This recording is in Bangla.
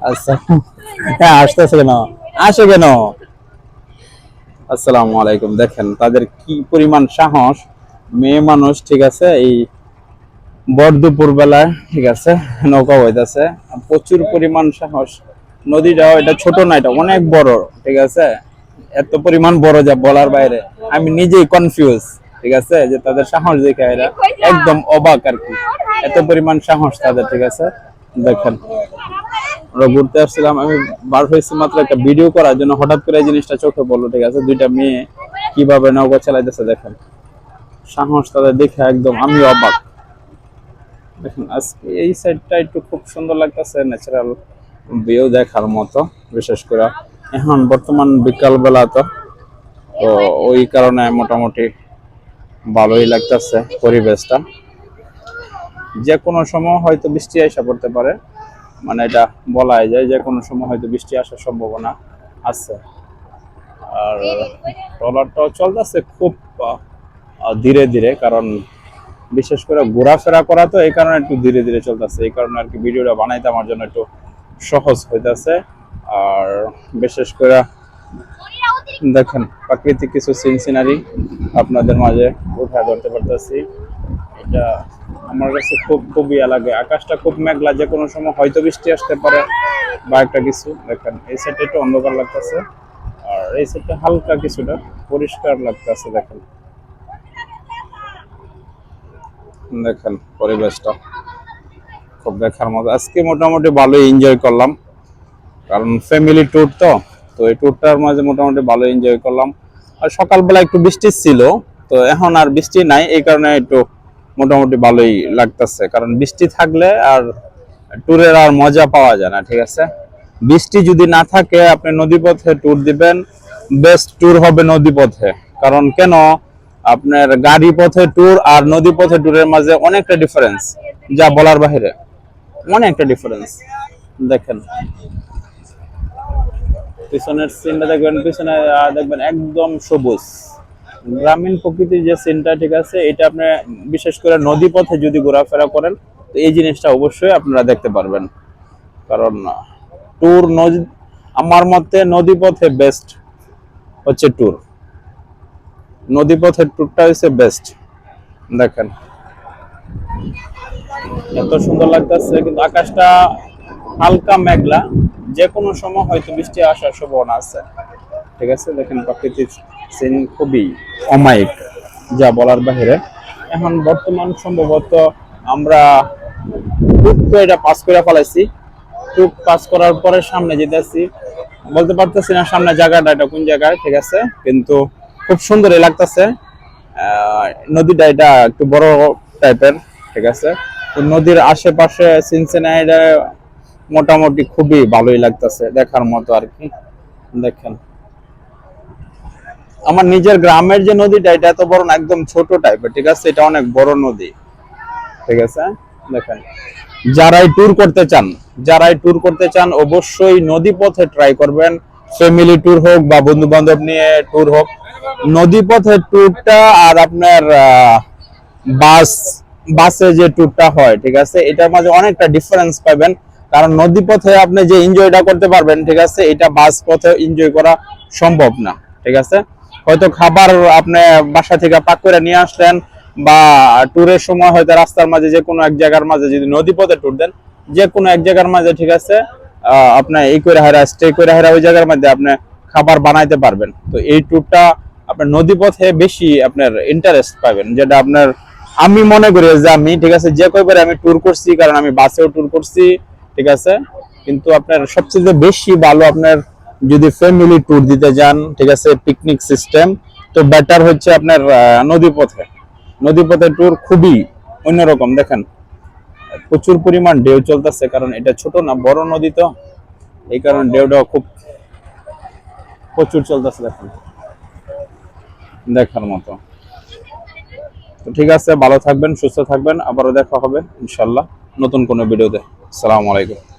আচ্ছা। হ্যাঁ আসতেছে কেন আসে কেন? আসসালামু আলাইকুম। দেখেন, তাদের কি পরিমাণ সাহস? মেয়ে মানুষ, ঠিক আছে? এই বেলায় ঠিক আছে? নৌকা বইতেছে। প্রচুর পরিমাণ সাহস। নদীটাও এটা ছোট না, এটা অনেক বড়, ঠিক আছে? এত পরিমাণ বড় যা বলার বাইরে। আমি নিজেই কনফিউজ ঠিক আছে? যে তাদের সাহস দেখে একদম অবাক আর কি। এত পরিমাণ সাহস তাদের, ঠিক আছে? দেখেন। আমরা ঘুরতে আসছিলাম, আমি বার হয়েছি মাত্র একটা ভিডিও করার জন্য। হঠাৎ করে এই জিনিসটা চোখে পড়ল, ঠিক আছে? দুইটা মেয়ে কীভাবে নৌকা চালাইতেছে দেখেন। সাহস তাদের দেখে একদম আমি অবাক। দেখেন, আজকে এই সাইডটা একটু খুব সুন্দর লাগতেছে ন্যাচারাল ভিউ দেখার মতো, বিশেষ করে। এখন বর্তমান বিকালবেলা তো তো ওই কারণে মোটামুটি ভালোই লাগতেছে পরিবেশটা। যে কোনো সময় হয়তো বৃষ্টি আসা পড়তে পারে। মানে এটা বলাই যায় যে কোনো সময় হয়তো বৃষ্টি আসার সম্ভাবনা আছে। আর ট্রলারটাও চলতেছে খুব ধীরে ধীরে, কারণ বিশেষ করে ঘোরাফেরা করা তো এই কারণে একটু ধীরে ধীরে চলতেছে। এই কারণে আর কি ভিডিওটা বানাইতে আমার জন্য একটু সহজ হইতাছে। আর বিশেষ করে দেখেন, প্রাকৃতিক কিছু সিন সিনারি আপনাদের মাঝে উঠা ধরতে পারতেছি। এটা আমার কাছে খুব খুবই লাগে। আকাশটা খুব মেঘলা, যে কোনো সময় হয়তো বৃষ্টি আসতে পারে বা একটা কিছু। দেখেন, এই সাইডে একটু অন্ধকার লাগতেছে। আর এই সাইডটা হালকা কিছুটা পরিষ্কার লাগতেছে, দেখেন। দেখেন পরিবেশটা। খুব দেখার মতো। আজকে মোটামুটি ভালোই এনজয় করলাম। কারণ ফ্যামিলি ট্যুর তো তো এই ট্যুরটার মাঝে মোটামুটি ভালো এনজয় করলাম। আর সকালবেলা একটু বৃষ্টি ছিল, তো এখন আর বৃষ্টি নাই, এই কারণে একটু মোটামুটি ভালোই লাগতেছে। কারণ বৃষ্টি থাকলে আর ট্যুরের আর মজা পাওয়া যায় না, ঠিক আছে? বৃষ্টি যদি না থাকে, আপনি নদীপথে ট্যুর দিবেন। বেস্ট ট্যুর হবে নদীপথে। কারণ কেন? আপনার গাড়ি পথে ট্যুর আর নদী পথে ট্যুরের মাঝে অনেকটা ডিফারেন্স যা বলার বাহিরে। অনেকটা ডিফারেন্স দেখেন। পিছনের সিনটা দেখবেন, পিছনে দেখবেন একদম সবুজ। গ্রামীণ প্রকৃতির যে সিনটা ঠিক আছে, এটা আপনি বিশেষ করে নদী পথে যদি ঘোরাফেরা করেন, তো এই জিনিসটা অবশ্যই আপনারা দেখতে পারবেন। কারণ ট্যুর নদী, আমার মতে নদী পথে বেস্ট হচ্ছে ট্যুর নদী পথের ট্যুরটা হচ্ছে বেস্ট দেখেন। এত সুন্দর লাগতেছে, কিন্তু আকাশটা হালকা মেঘলা। যে কোনো সময় হয়তো বৃষ্টি আসার সম্ভাবনা আছে। ঠিক আছে? দেখেন প্রাকৃতিক সিন খুবই অমায়িক, যা বলার বাহিরে। এখন বর্তমান সম্ভবত আমরা টুক তো এটা পাস করে ফেলাইছি। টুক পাস করার পরে সামনে যেতেছি। বলতে পারতেছি না সামনে জায়গাটা এটা কোন জায়গায়, ঠিক আছে? কিন্তু খুব সুন্দরই লাগতেছে। নদীটা এটা একটু বড় টাইপের, ঠিক আছে? তো নদীর আশেপাশে সিনসিনাইডা মোটামুটি খুবই ভালোই লাগতেছে দেখার মতো আর কি। দেখেন। আমার নিজের গ্রামের যে নদীটা, এটা এত বড় না, একদম ছোট টাইপের ঠিক আছে? এটা অনেক বড় নদী। ঠিক আছে? দেখেন। যারাই ট্যুর করতে চান, যারাই ট্যুর করতে চান, অবশ্যই নদী পথে ট্রাই করবেন। ফ্যামিলি ট্যুর হোক বা বন্ধু বান্ধব নিয়ে ট্যুর হোক। নদী পথের ট্যুরটা আর আপনার বাস বাসে যে ট্যুরটা হয়, ঠিক আছে? এটার মাঝে অনেকটা ডিফারেন্স পাবেন। কারণ নদী পথে আপনি যে এনজয়টা করতে পারবেন, ঠিক আছে? এটা বাস পথে এনজয় করা সম্ভব না, ঠিক আছে? হয়তো খাবার আপনি বাসা থেকে পাক করে নিয়ে আসলেন বা ট্যুরের সময় হয়তো রাস্তার মাঝে যে কোনো এক জায়গার মাঝে যদি নদী পথে ট্যুর দেন, যে কোনো এক জায়গার মাঝে, ঠিক আছে আপনার এই করে হারা স্টে করে হারা ওই জায়গার মধ্যে আপনি খাবার বানাইতে পারবেন। তো এই ট্যুরটা আপনার নদী পথে বেশি আপনার ইন্টারেস্ট পাবেন, যেটা আপনার, আমি মনে করি যে আমি, ঠিক আছে, যে কয়বার আমি ট্যুর করছি, কারণ আমি বাসেও ট্যুর করছি, ঠিক আছে, কিন্তু আপনার সবচেয়ে বেশি ভালো আপনার যদি ফ্যামিলি ট্যুর দিতে যান ঠিক আছে পিকনিক সিস্টেম তো বেটার হচ্ছে আপনার আহ, নদী পথে নদী পথে ট্যুর খুবই অন্যরকম দেখেন। প্রচুর পরিমাণ ঢেউ চলতেছে কারণ এটা ছোট না বড় নদী তো। এই কারণে ঢেউটা খুব প্রচুর চলতেছে দেখেন। দেখার মতো। তো ঠিক আছে ভালো থাকবেন সুস্থ থাকবেন আবারও দেখা হবে ইনশাল্লাহ নতুন কোনো ভিডিওতে। আসসালামু আলাইকুম।